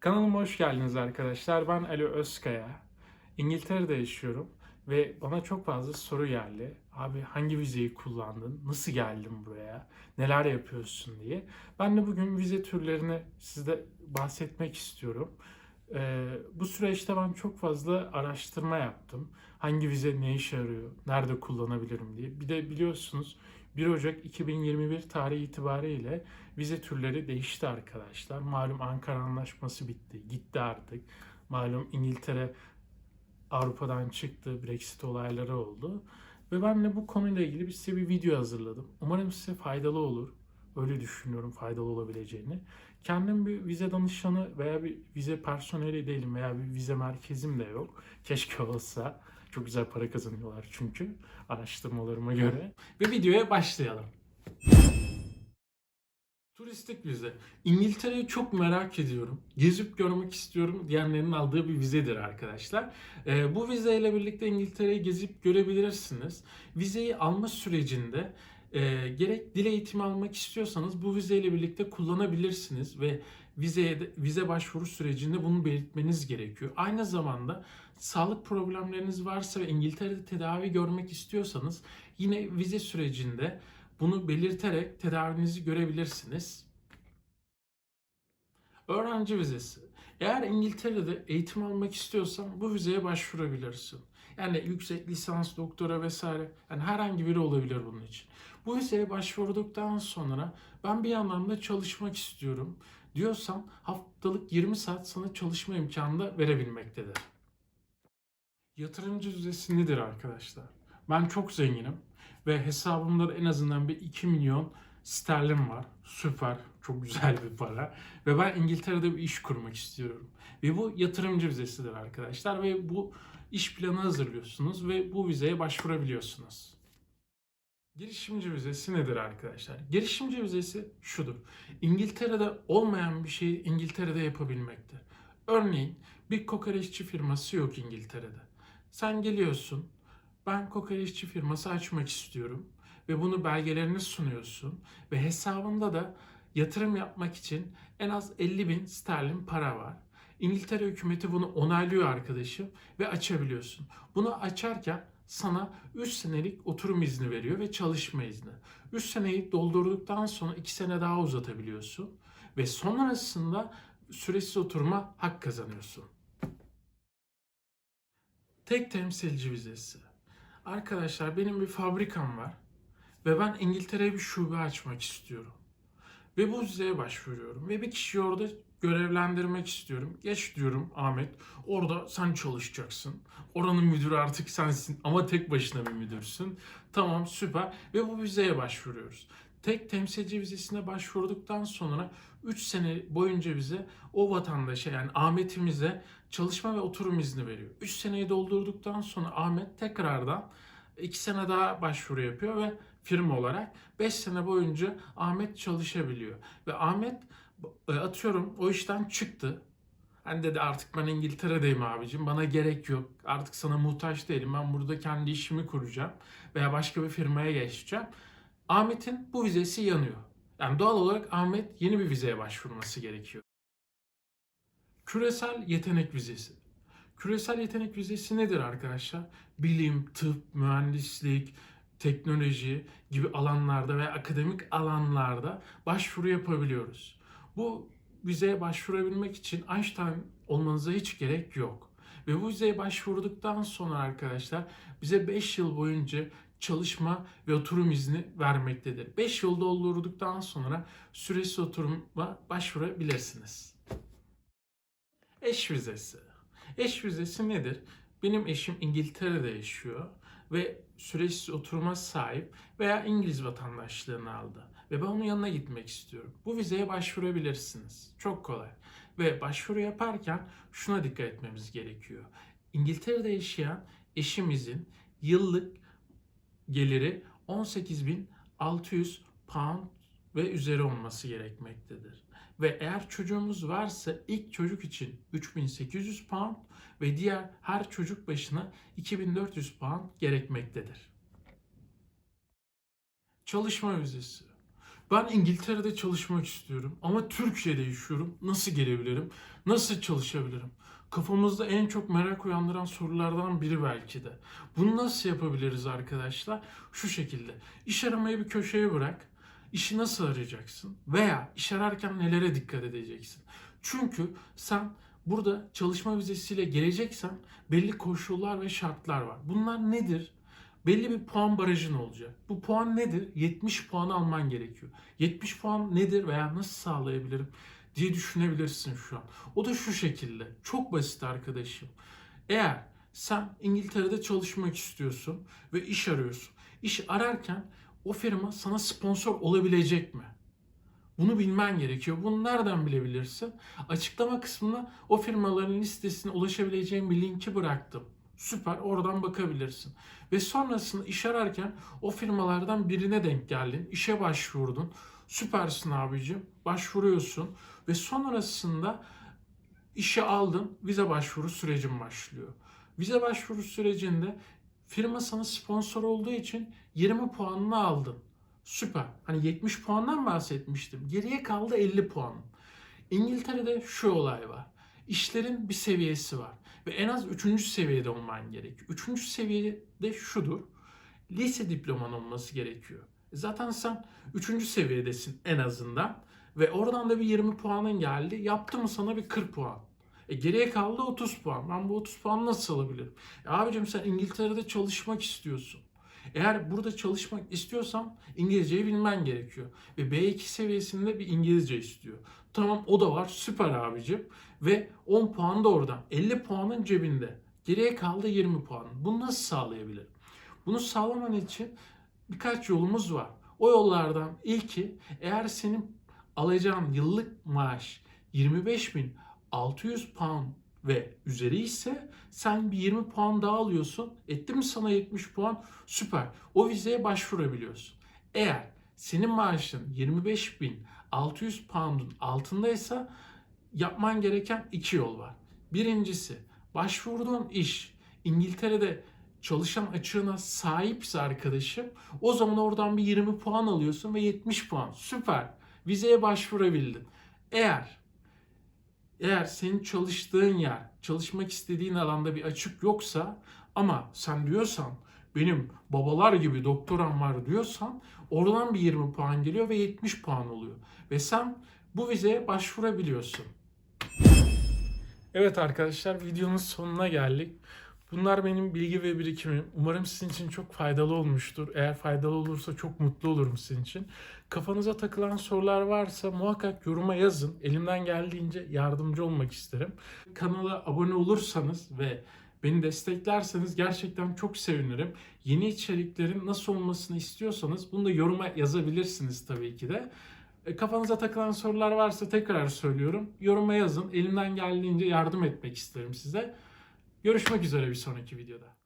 Kanalıma hoş geldiniz arkadaşlar. Ben Ali Özkaya. İngiltere'de yaşıyorum ve bana çok fazla soru geldi. Abi hangi vizeyi kullandın? Nasıl geldin buraya? Neler yapıyorsun diye. Ben de bugün vize türlerini size bahsetmek istiyorum. Ee, bu süreçte ben çok fazla araştırma yaptım. Hangi vize ne işe yarıyor? Nerede kullanabilirim diye. Bir de biliyorsunuz 1 Ocak 2021 tarihi itibariyle vize türleri değişti arkadaşlar. Malum Ankara Anlaşması bitti, gitti artık. Malum İngiltere Avrupa'dan çıktı, Brexit olayları oldu. Ve ben de bu konuyla ilgili bir size bir video hazırladım. Umarım size faydalı olur. Öyle düşünüyorum faydalı olabileceğini. Kendim bir vize danışanı veya bir vize personeli değilim veya bir vize merkezim de yok. Keşke olsa. Çok güzel para kazanıyorlar çünkü araştırmalarıma göre. Ve videoya başlayalım. Turistik vize. İngiltere'yi çok merak ediyorum. Gezip görmek istiyorum diyenlerin aldığı bir vizedir arkadaşlar. Ee, bu vizeyle birlikte İngiltere'yi gezip görebilirsiniz. Vizeyi alma sürecinde e, gerek dil eğitimi almak istiyorsanız bu vizeyle birlikte kullanabilirsiniz ve vizeye de, vize başvuru sürecinde bunu belirtmeniz gerekiyor. Aynı zamanda sağlık problemleriniz varsa ve İngiltere'de tedavi görmek istiyorsanız yine vize sürecinde bunu belirterek tedavinizi görebilirsiniz. Öğrenci vizesi. Eğer İngiltere'de eğitim almak istiyorsan bu vizeye başvurabilirsin. Yani yüksek lisans, doktora vesaire yani herhangi biri olabilir bunun için. Bu vizeye başvurduktan sonra ben bir yandan da çalışmak istiyorum diyorsan haftalık 20 saat sana çalışma imkanı da verebilmektedir. Yatırımcı vizesi nedir arkadaşlar? Ben çok zenginim ve hesabımda en azından bir 2 milyon sterlin var. Süper, çok güzel bir para. Ve ben İngiltere'de bir iş kurmak istiyorum. Ve bu yatırımcı vizesidir arkadaşlar. Ve bu iş planı hazırlıyorsunuz ve bu vizeye başvurabiliyorsunuz. Girişimci vizesi nedir arkadaşlar? Girişimci vizesi şudur. İngiltere'de olmayan bir şeyi İngiltere'de yapabilmektir. Örneğin bir kokoreççi firması yok İngiltere'de. Sen geliyorsun, ben kokoreççi firması açmak istiyorum ve bunu belgelerini sunuyorsun ve hesabında da yatırım yapmak için en az 50 bin sterlin para var. İngiltere hükümeti bunu onaylıyor arkadaşım ve açabiliyorsun. Bunu açarken sana 3 senelik oturum izni veriyor ve çalışma izni. 3 seneyi doldurduktan sonra 2 sene daha uzatabiliyorsun ve sonrasında süresiz oturma hak kazanıyorsun. Tek temsilci vizesi. Arkadaşlar benim bir fabrikam var ve ben İngiltere'ye bir şube açmak istiyorum. Ve bu vizeye başvuruyorum ve bir kişiyi orada görevlendirmek istiyorum. Geç diyorum Ahmet. Orada sen çalışacaksın. Oranın müdürü artık sensin ama tek başına bir müdürsün. Tamam süper ve bu vizeye başvuruyoruz. Tek temsilci vizesine başvurduktan sonra 3 sene boyunca bize o vatandaşa yani Ahmet'imize çalışma ve oturum izni veriyor. 3 seneyi doldurduktan sonra Ahmet tekrardan 2 sene daha başvuru yapıyor ve firma olarak 5 sene boyunca Ahmet çalışabiliyor. Ve Ahmet e, atıyorum o işten çıktı. Hani dedi artık ben İngiltere'deyim abicim bana gerek yok. Artık sana muhtaç değilim. Ben burada kendi işimi kuracağım. Veya başka bir firmaya geçeceğim. Ahmet'in bu vizesi yanıyor. Yani doğal olarak Ahmet yeni bir vizeye başvurması gerekiyor. Küresel yetenek vizesi. Küresel yetenek vizesi nedir arkadaşlar? Bilim, tıp, mühendislik, teknoloji gibi alanlarda ve akademik alanlarda başvuru yapabiliyoruz. Bu vizeye başvurabilmek için Einstein olmanıza hiç gerek yok. Ve bu vizeye başvurduktan sonra arkadaşlar bize 5 yıl boyunca çalışma ve oturum izni vermektedir. 5 yıl doldurduktan sonra süresiz oturuma başvurabilirsiniz. Eş vizesi. Eş vizesi nedir? Benim eşim İngiltere'de yaşıyor ve süresiz oturuma sahip veya İngiliz vatandaşlığını aldı ve ben onun yanına gitmek istiyorum. Bu vizeye başvurabilirsiniz. Çok kolay. Ve başvuru yaparken şuna dikkat etmemiz gerekiyor. İngiltere'de yaşayan eşimizin yıllık geliri 18.600 pound ve üzeri olması gerekmektedir. Ve eğer çocuğumuz varsa ilk çocuk için 3800 pound ve diğer her çocuk başına 2400 pound gerekmektedir. Çalışma vizesi. Ben İngiltere'de çalışmak istiyorum ama Türkiye'de yaşıyorum. Nasıl gelebilirim? Nasıl çalışabilirim? Kafamızda en çok merak uyandıran sorulardan biri belki de. Bunu nasıl yapabiliriz arkadaşlar? Şu şekilde. İş aramayı bir köşeye bırak. İşi nasıl arayacaksın? Veya iş ararken nelere dikkat edeceksin? Çünkü sen burada çalışma vizesiyle geleceksen belli koşullar ve şartlar var. Bunlar nedir? belli bir puan barajın olacak. Bu puan nedir? 70 puan alman gerekiyor. 70 puan nedir veya nasıl sağlayabilirim diye düşünebilirsin şu an. O da şu şekilde. Çok basit arkadaşım. Eğer sen İngiltere'de çalışmak istiyorsun ve iş arıyorsun. İş ararken o firma sana sponsor olabilecek mi? Bunu bilmen gerekiyor. Bunu nereden bilebilirsin? Açıklama kısmına o firmaların listesine ulaşabileceğin bir linki bıraktım. Süper oradan bakabilirsin. Ve sonrasında iş ararken o firmalardan birine denk geldin. işe başvurdun. Süpersin abicim. Başvuruyorsun. Ve sonrasında işe aldın. Vize başvuru sürecin başlıyor. Vize başvuru sürecinde firma sponsor olduğu için 20 puanını aldın. Süper. Hani 70 puandan bahsetmiştim. Geriye kaldı 50 puan. İngiltere'de şu olay var. İşlerin bir seviyesi var. Ve en az 3. seviyede olman gerekiyor. 3. seviyede şudur. Lise diploman olması gerekiyor. Zaten sen 3. seviyedesin en azından. Ve oradan da bir 20 puanın geldi. Yaptı mı sana bir 40 puan. E geriye kaldı 30 puan. Ben bu 30 puanı nasıl alabilirim? E abicim sen İngiltere'de çalışmak istiyorsun. Eğer burada çalışmak istiyorsan İngilizceyi bilmen gerekiyor. Ve B2 seviyesinde bir İngilizce istiyor. Tamam o da var süper abicim. Ve 10 puan da oradan. 50 puanın cebinde. Geriye kaldı 20 puan. Bunu nasıl sağlayabilirim? Bunu sağlaman için birkaç yolumuz var. O yollardan ilki eğer senin alacağın yıllık maaş 25.600 pound ve üzeri ise sen bir 20 puan daha alıyorsun. Etti mi sana 70 puan? Süper. O vizeye başvurabiliyorsun. Eğer senin maaşın 25.600 pound'un altındaysa yapman gereken iki yol var. Birincisi başvurduğun iş İngiltere'de çalışan açığına sahipse arkadaşım o zaman oradan bir 20 puan alıyorsun ve 70 puan. Süper. Vizeye başvurabildin. Eğer eğer senin çalıştığın yer, çalışmak istediğin alanda bir açık yoksa ama sen diyorsan benim babalar gibi doktoram var diyorsan oradan bir 20 puan geliyor ve 70 puan oluyor. Ve sen bu vizeye başvurabiliyorsun. Evet arkadaşlar videonun sonuna geldik. Bunlar benim bilgi ve birikimim. Umarım sizin için çok faydalı olmuştur. Eğer faydalı olursa çok mutlu olurum sizin için. Kafanıza takılan sorular varsa muhakkak yoruma yazın. Elimden geldiğince yardımcı olmak isterim. Kanala abone olursanız ve beni desteklerseniz gerçekten çok sevinirim. Yeni içeriklerin nasıl olmasını istiyorsanız bunu da yoruma yazabilirsiniz tabii ki de. E, Kafanıza takılan sorular varsa tekrar söylüyorum. Yoruma yazın. Elimden geldiğince yardım etmek isterim size. Görüşmek üzere bir sonraki videoda.